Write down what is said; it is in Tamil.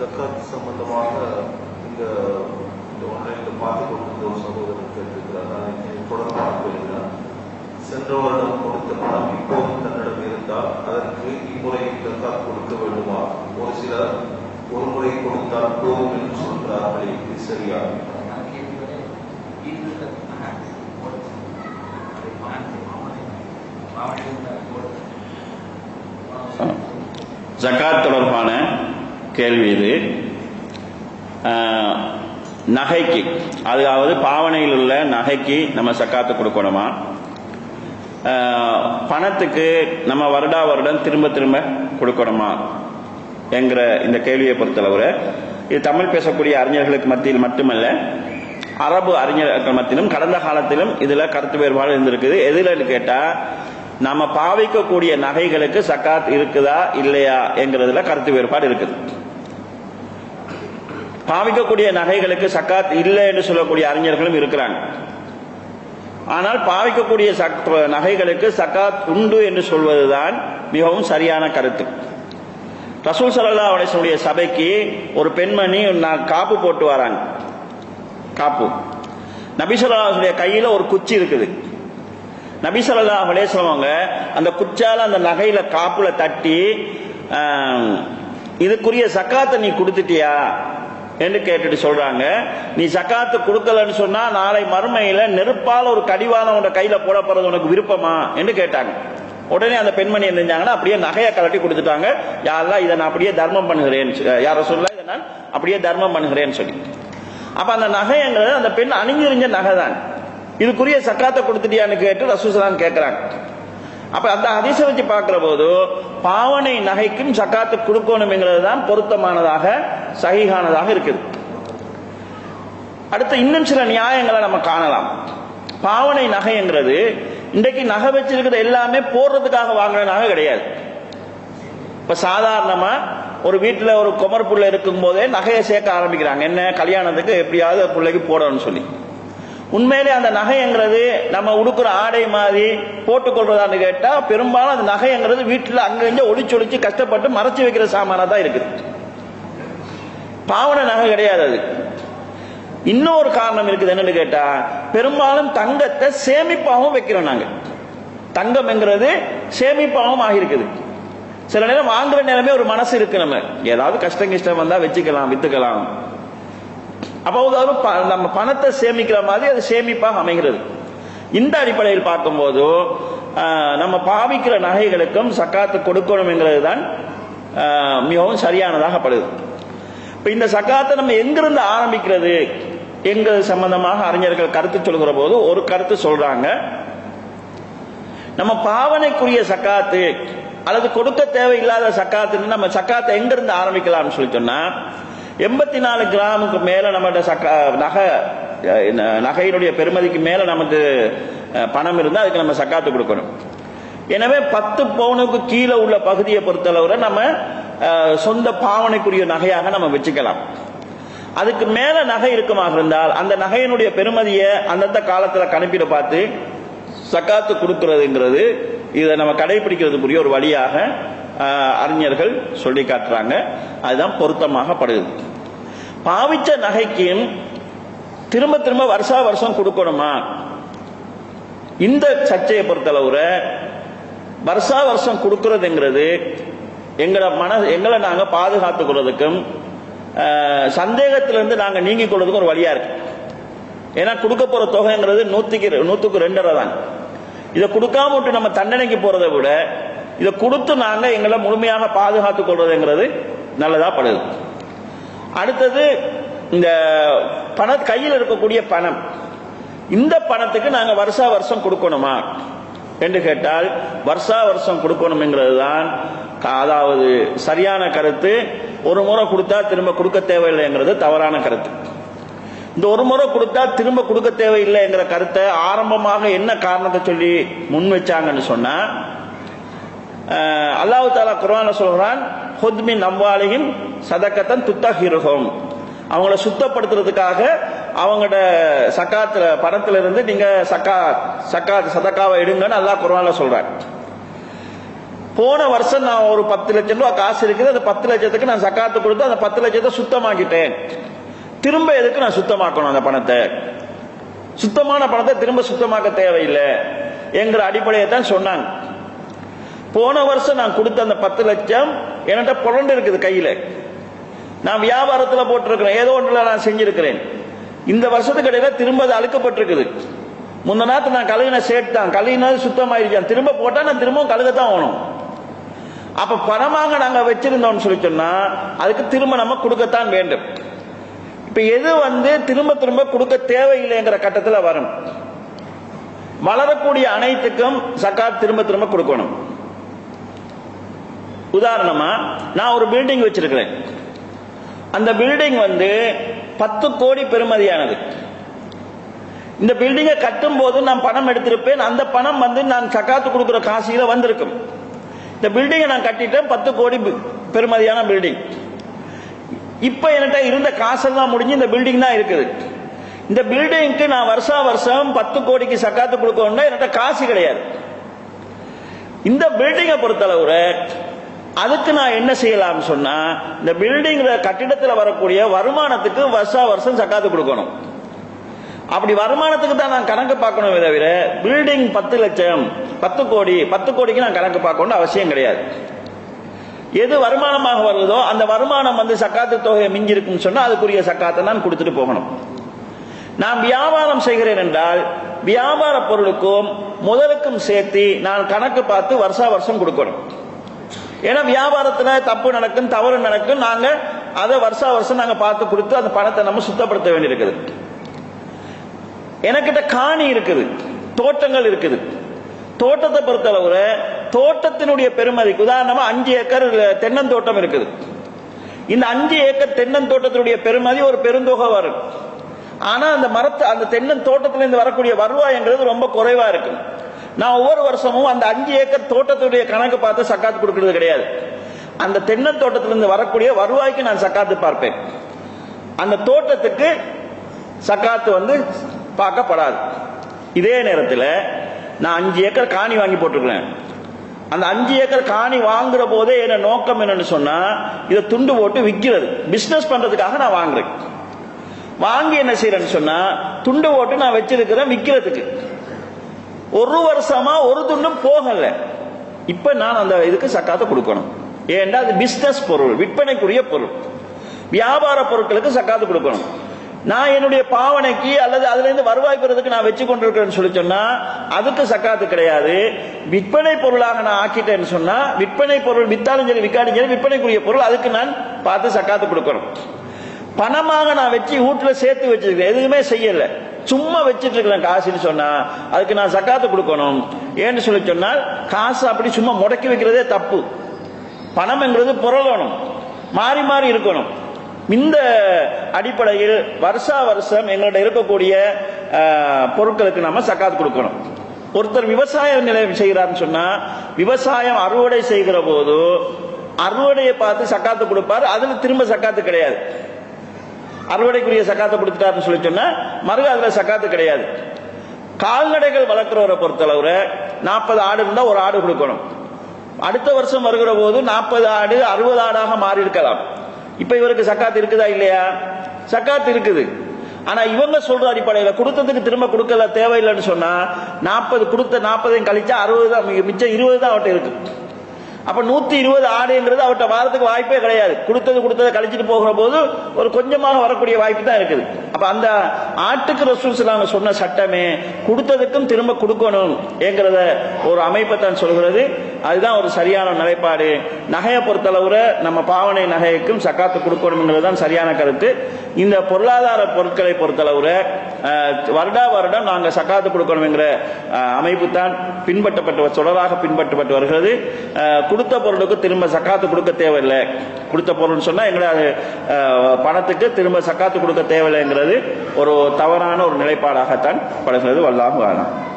ஜக்காத் சம்பந்தமாக இந்த இந்த ஆன்லைன்ல பார்த்து கொண்டிருந்த ஒரு சகோதரர் கேட்டிருக்கிறார். நான் இது தொடர்பாக சென்ற வருடம் கொடுத்த பணம் இப்போது தன்னிடம் இருந்தால் அதற்கு இம்முறை ஜக்காத் கொடுக்க வேண்டுமா? ஒரு சிலர் ஒரு முறை கொடுத்தால் போதும் என்று சொல்கிறார்களே இது சரியா? ஜக்காத் தொடர்பான கேள்வி இது. நகைக்கு அதாவது பாவனையில் உள்ள நகைக்கு நம்ம சக்காத்து கொடுக்கணுமா? பணத்துக்கு நம்ம வருடா வருடம் திரும்ப திரும்ப கொடுக்கணுமா? என்கிற இந்த கேள்வியை பொறுத்தளவு இது தமிழ் பேசக்கூடிய அறிஞர்களுக்கு மத்தியில் மட்டுமல்ல அரபு அறிஞர்கள் மத்தியிலும் கடந்த காலத்திலும் இதுல கருத்து வேறுபாடு இருந்திருக்குது. எதில் கேட்டா நம்ம பாவிக்கக்கூடிய நகைகளுக்கு சக்காத் இருக்குதா இல்லையா என்கிறதுல கருத்து வேறுபாடு இருக்குது. பாவிக்கக்கூடிய நகைகளுக்கு சக்காத் இல்லை என்று சொல்லக்கூடிய அறிஞர்களும் இருக்கிறாங்க. ஆனால் பாவிக்கக்கூடிய நகைகளுக்கு சக்காத் உண்டு என்று சொல்வதுதான் மிகவும் சரியான கருத்து. ரசூல் ஸல்லல்லாஹு அலைஹி சபைக்கு ஒரு பெண்மணி நான் காப்பு போட்டு வராங்க. காப்பு. நபிசல்லாவுடைய கையில ஒரு குச்சி இருக்குது. நபிசல்லா ஸல்லல்லாஹு அவங்க அந்த குச்சால அந்த நகையில காப்புல தட்டி இதுக்குரிய சக்காத்தை நீ கொடுத்துட்டியா? என்று கேட்டுட்டு சொல்றாங்க. நீ சக்காத்து கொடுக்கலன்னு சொன்னா நாளை மறுமையில நெருப்பால ஒரு கடிவாளம் உன் கையில போட உனக்கு விருப்பமா? என்று கேட்டாங்க. உடனே அந்த பெண்மணி என்ன அப்படியே நகையை கலட்டி கொடுத்துட்டாங்க. யாரெல்லாம் இதை நான் அப்படியே தர்மம் பண்ணுகிறேன் யார சொல்ல இதை நான் அப்படியே தர்மம் பண்ணுகிறேன்னு சொல்லி. அப்ப அந்த நகைங்கிறது அந்த பெண் அணிஞ்சிருந்த நகை தான். இதுக்குரிய சக்காத்தை கொடுத்துட்டியான்னு கேட்டு ரசூசலான் கேட்கிறாங்க அப்ப அந்த ஹதீஸை வச்சு பார்க்கிற போது பாவனை நகைக்கும் சக்காத்து கொடுக்கணுங்கிறது தான் பொருத்தமானதாக சகிகானதாக இருக்குது. அடுத்து இன்னும் சில நியாயங்களை நம்ம காணலாம். பாவனை நகைங்கிறது இன்றைக்கு நகை வச்சிருக்கிற எல்லாமே போடுறதுக்காக வாங்குற நகை கிடையாது. இப்ப சாதாரணமா ஒரு வீட்டுல ஒரு குமர் புள்ள இருக்கும் போதே நகையை சேர்க்க ஆரம்பிக்கிறாங்க. என்ன கல்யாணத்துக்கு எப்படியாவது பிள்ளைக்கு போடணும்னு சொல்லி. உண்மையிலே அந்த நகைங்கிறது நம்ம உடுக்குற ஆடை மாதிரி போட்டுக்கொள்றதான்னு கேட்டா பெரும்பாலும் அந்த நகைங்கிறது வீட்டுல அங்கங்க ஒளிச்சு கஷ்டப்பட்டு மறைச்சு வைக்கிற சாமானா தான் இருக்குது. பாவன நகை கிடையாது அது. இன்னொரு காரணம் இருக்குது என்னன்னு கேட்டா பெரும்பாலும் தங்கத்தை சேமிப்பாகவும் வைக்கிறோம் நாங்க. தங்கம்ங்கிறது சேமிப்பாகவும் ஆகியிருக்குது. சில நேரம் வாங்குற நேரமே ஒரு மனசு இருக்கு நம்ம. ஏதாவது கஷ்டம் கிஷ்டம் வந்தா வச்சுக்கலாம் வித்துக்கலாம். அப்போ ப- நம்ம பணத்தை சேமிக்கிற மாதிரி அது சேமிப்பாக அமைகிறது. இந்த அடிப்படையில் பார்க்கும்போது நம்ம பாவிக்கிற நகைகளுக்கும் சக்காத்து கொடுக்கணுங்கிறது தான் மிகவும் சரியானதாகப்படுது இப்ப இந்த சக்காத்தை நம்ம எங்கிருந்து ஆரம்பிக்கிறது? எங்கிறது சம்பந்தமாக அறிஞர்கள் கருத்து சொல்கிற போது ஒரு கருத்து சொல்றாங்க. நம்ம பாவனைக்குரிய சக்காத்து அல்லது கொடுக்க தேவையில்லாத சக்காத்துன்னு நம்ம சக்காத்தை எங்கிருந்து ஆரம்பிக்கலாம்னு சொல்லி சொன்னா எண்பத்தி நாலு கிராமுக்கு மேல நம்மகிட்ட சக்கா நகை ந- நகையினுடைய பெருமதிக்கு மேல நமக்கு பணம் இருந்தால் அதுக்கு நம்ம சக்காத்து கொடுக்கணும். எனவே பத்து பவுனுக்கு கீழே உள்ள பகுதியை பொறுத்தளவுல நம்ம சொந்த பாவனைக்குரிய நகையாக நம்ம வச்சுக்கலாம். அதுக்கு மேல நகை இருக்குமாக இருந்தால் அந்த நகையினுடைய பெருமதியை அந்தந்த காலத்துல கணக்கிட பார்த்து சக்காத்து கொடுக்கறதுங்கிறது இதை நம்ம கடைபிடிக்கிறதுக்குரிய ஒரு வழியாக அறிஞர்கள் சொல்லி காட்டுறாங்க. அதுதான் பொருத்தமாகப்படுது பாவிச்ச நகைக்கும் திரும்ப திரும்ப வருஷா வருஷம் கொடுக்கணுமா? இந்த சர்ச்சையை பொறுத்தளவுல வருஷா வருஷம் கொடுக்கறதுங்கிறது எங்களை மன எங்களை நாங்க பாதுகாத்துக்கிறதுக்கும் ஆஹ், சந்தேகத்திலிருந்து நாங்க நீங்கிக் கொள்றதுக்கும் ஒரு வழியா இருக்கு. ஏன்னா கொடுக்க போற தொகைங்கிறது நூத்துக்கு நூத்துக்கு ரெண்டரை தான். இதை கொடுக்காம விட்டு நம்ம தண்டனைக்கு போறதை விட இதை கொடுத்து நாங்க எங்களை முழுமையாக பாதுகாத்துக் கொள்றதுங்கிறது நல்லதா படுது அடுத்தது இந்த பண கையில் இருக்கக்கூடிய பணம். இந்த பணத்துக்கு நாங்க வருஷா வருஷம் கொடுக்கணுமா? என்று கேட்டால் வருஷா வருஷம் கொடுக்கணுங்கிறது தான் அதாவது சரியான கருத்து. ஒரு முறை கொடுத்தா திரும்ப கொடுக்க தேவையில்லைங்கிறது தவறான கருத்து. இந்த ஒரு முறை கொடுத்தா திரும்ப கொடுக்க தேவையில்லைங்கிற கருத்தை ஆரம்பமாக என்ன காரணத்தை சொல்லி முன் வச்சாங்கன்னு சொன்னா அல்லாஹு தாலா குரான சொல்றான் ஹுத்மின் அம்வாலிஹிம் சதக்கத்தன் துத்தஹிருஹும். அவங்கள சுத்தப்படுத்துறதுக்காக அவங்களோட சக்காத்துல பணத்துல இருந்து நீங்க சக்கா சக்கா சதக்காவை எடுங்கன்னு அல்லா குர்ஆன்ல சொல்றான் போன வருஷம் நான் ஒரு பத்து லட்சம் ரூபாய் காசு இருக்குது அந்த பத்து லட்சத்துக்கு நான் சக்காத்து கொடுத்து அந்த பத்து லட்சத்தை சுத்தமாக்கிட்டேன். திரும்ப எதுக்கு நான் சுத்தமாக்கணும் அந்த பணத்தை? சுத்தமான பணத்தை திரும்ப சுத்தமாக்க தேவையில்லை என்கிற அடிப்படையை தான் சொன்னாங்க. போன வருஷம் நான் கொடுத்த அந்த பத்து லட்சம் என்கிட்ட புரண்டு இருக்குது கையில. நான் வியாபாரத்தில் போட்டிருக்கிறேன் ஏதோ ஒன்றில் நான் செஞ்சிருக்கிறேன். இந்த வருஷத்துக்கு இடையில திரும்ப அது அழுக்கப்பட்டிருக்குது. முந்த நேரத்தை நான் கழுகின சேட் தான். கழுகினது சுத்தமாயிருச்சான் திரும்ப போட்டா நான் திரும்பவும் கழுகத்தான் ஆகணும். அப்ப பணமாக நாங்க வச்சிருந்தோம்னு சொல்லி சொன்னா அதுக்கு திரும்ப நம்ம கொடுக்கத்தான் வேண்டும். இப்ப எது வந்து திரும்ப திரும்ப கொடுக்க தேவையில்லைங்கிற கட்டத்துல வரும். வளரக்கூடிய அனைத்துக்கும் சக்காத் திரும்ப திரும்ப கொடுக்கணும். உதாரணமா நான் ஒரு பில்டிங் வச்சிருக்கிறேன். அந்த பில்டிங் வந்து பத்து கோடி பெறுமதியானது. இந்த பில்டிங்கை கட்டும் போது நான் பணம் எடுத்திருப்பேன். அந்த பணம் வந்து நான் சக்காத்து கொடுக்குற காசியில வந்திருக்கும். இந்த பில்டிங்கை நான் கட்டிட்டேன். பத்து கோடி பெருமதியான பெறுமதியான பில்டிங் இப்ப என்கிட்ட இருந்த காசெல்லாம் முடிஞ்சு இந்த பில்டிங் தான் இருக்குது. இந்த பில்டிங்க்கு நான் வருஷா வருஷம் பத்து கோடிக்கு சக்காத்து கொடுக்கணும்னா என்கிட்ட காசு கிடையாது. இந்த பில்டிங்கை பொறுத்தளவுல அதுக்கு நான் என்ன செய்யலாம்னு சொன்னா இந்த பில்டிங் கட்டிடத்துல வரக்கூடிய வருமானத்துக்கு வருஷா வருஷம் சக்காத்து கொடுக்கணும். அப்படி வருமானத்துக்கு தான் நான் கணக்கு பார்க்கணும் தவிர பில்டிங் பத்து லட்சம் பத்து கோடி பத்து கோடிக்கு நான் கணக்கு பார்க்கணும்னு அவசியம் கிடையாது. எது வருமானமாக வருதோ அந்த வருமானம் வந்து சக்காத்து தொகையை மிஞ்சிருக்குன்னு சொன்னா அதுக்குரிய சக்காத்தை நான் கொடுத்துட்டு போகணும். நான் வியாபாரம் செய்கிறேன் என்றால் வியாபார பொருளுக்கும் முதலுக்கும் சேர்த்து நான் கணக்கு பார்த்து வருஷா வருஷம் கொடுக்கணும். ஏன்னா வியாபாரத்துல தப்பு நடக்கும் தவறு நடக்கும் நாங்க அதை வருஷா வருஷம் நாங்க பார்த்து கொடுத்து அந்த பணத்தை நம்ம சுத்தப்படுத்த வேண்டியிருக்குது. எனக்கிட்ட காணி இருக்குது தோட்டங்கள் இருக்குது. தோட்டத்தை பொறுத்தளவுல தோட்டத்தினுடைய பெருமதிக்கு உதாரணமா அஞ்சு ஏக்கர் தென்னந்தோட்டம் இருக்குது. இந்த அஞ்சு ஏக்கர் தென்னந்தோட்டத்தினுடைய பெருமதி ஒரு பெருந்தொகை வரும். ஆனா அந்த மரத்து அந்த தென்னன் தோட்டத்துல இருந்து வரக்கூடிய வருவாய்ங்கிறது ரொம்ப குறைவா இருக்கு. நான் ஒவ்வொரு வருஷமும் அந்த அஞ்சு ஏக்கர் தோட்டத்துடைய கணக்கு பார்த்து சக்காத்து கொடுக்கிறது கிடையாது. அந்த தென்னன் தோட்டத்திலிருந்து வரக்கூடிய வருவாய்க்கு நான் சக்காத்து பார்ப்பேன். அந்த தோட்டத்துக்கு சக்காத்து வந்து பார்க்கப்படாது. இதே நேரத்தில் நான் அஞ்சு ஏக்கர் காணி வாங்கி போட்டிருக்கிறேன். அந்த அஞ்சு ஏக்கர் காணி வாங்குற போதே என்ன நோக்கம் என்னன்னு சொன்னா இதை துண்டு போட்டு விற்கிறது பிசினஸ் பண்றதுக்காக நான் வாங்குறேன். வாங்கி என்ன செய்யறேன்னு சொன்னா துண்டு போட்டு நான் வச்சிருக்கிறேன் விற்கிறதுக்கு ஒரு வருஷமா ஒரு துண்டும் போகல. இப்ப நான் அந்த இதுக்கு சக்காத்தை கொடுக்கணும். ஏன்டா அது பிசினஸ் பொருள் விற்பனைக்குரிய பொருள். வியாபார பொருட்களுக்கு சக்காத்து கொடுக்கணும். நான் என்னுடைய பாவனைக்கு அல்லது அதுல இருந்து வருவாய் பெறதுக்கு நான் வச்சு கொண்டிருக்கிறேன்னு சொல்லி சொன்னா அதுக்கு சக்காத்து கிடையாது. விற்பனை பொருளாக நான் ஆக்கிட்டேன்னு சொன்னா விற்பனை பொருள் வித்தாலும் சரி விற்காலும் சரி விற்பனைக்குரிய பொருள் அதுக்கு நான் பார்த்து சக்காத்து கொடுக்கணும். பணமாக நான் வச்சு வீட்டுல சேர்த்து வச்சிருக்கேன். எதுவுமே செய்யல. சும்மா வச்சிட்டு இருக்கிறேன் காசுன்னு சொன்னா அதுக்கு நான் சக்காத்து கொடுக்கணும். ஏன்னு சொல்லி சொன்னால் காசு அப்படி சும்மா முடக்கி வைக்கிறதே தப்பு. பணம்ங்கிறது புரளணும் மாறி மாறி இருக்கணும். இந்த அடிப்படையில் வருஷா வருஷம் எங்கள்கிட்ட இருக்கக்கூடிய பொருட்களுக்கு நம்ம சக்காத் கொடுக்கணும். ஒருத்தர் விவசாய நிலையம் செய்கிறாருன்னு சொன்னா விவசாயம் அறுவடை செய்கிற போது அறுவடையை பார்த்து சக்காத்து கொடுப்பாரு. அதுல திரும்ப சக்காத்து கிடையாது. அறுவடைக்குரிய சக்காத்தை கொடுத்துட்டாருன்னு சொல்லி சொன்னா மறு அதுல சக்காத்து கிடையாது. கால்நடைகள் வளர்க்குறவரை பொறுத்தளவுல நாற்பது ஆடு இருந்தா ஒரு ஆடு கொடுக்கணும். அடுத்த வருஷம் வருகிற போது நாற்பது ஆடு அறுபது ஆடாக மாறி இருக்கலாம். இப்ப இவருக்கு சக்காத்து இருக்குதா இல்லையா? சக்காத்து இருக்குது. ஆனா இவங்க சொல்ற அடிப்படையில கொடுத்ததுக்கு திரும்ப கொடுக்கல தேவையில்லைன்னு சொன்னா நாற்பது கொடுத்த நாற்பதையும் கழிச்சா அறுபது தான் மிச்சம் இருபது தான் அவர்கிட்ட இருக்கு. அப்ப நூத்தி இருபது ஆடுங்கிறது அவர்கிட்ட வாரத்துக்கு வாய்ப்பே கிடையாது. கொடுத்தது கொடுத்ததை கழிச்சிட்டு போகிற போது ஒரு கொஞ்சமாக வரக்கூடிய வாய்ப்பு தான் இருக்குது. அப்ப அந்த ஆட்டுக்கு ரசூல் நாங்க சொன்ன சட்டமே கொடுத்ததுக்கும் திரும்ப கொடுக்கணும் என்கிறத ஒரு அமைப்பை தான் சொல்கிறது. அதுதான் ஒரு சரியான நிலைப்பாடு. நகையை பொறுத்தளவுல நம்ம பாவனை நகைக்கும் சக்காத்து கொடுக்கணும் தான் சரியான கருத்து. இந்த பொருளாதார பொருட்களை பொறுத்தளவுல வருடா வருடம் நாங்கள் சக்காத்து கொடுக்கணுங்கிற அமைப்பு தான் பின்பற்றப்பட்டு தொடராக பின்பற்றப்பட்டு வருகிறது. கொடுத்த பொருளுக்கு திரும்ப சக்காத்து கொடுக்க தேவையில்லை. கொடுத்த பொருள்னு சொன்னால் எங்களை அது, பணத்துக்கு திரும்ப சக்காத்து கொடுக்க தேவையில்லைங்கிறது ஒரு தவறான ஒரு நிலைப்பாடாகத்தான் படுகிறது. வல்லாஹு ஆலம்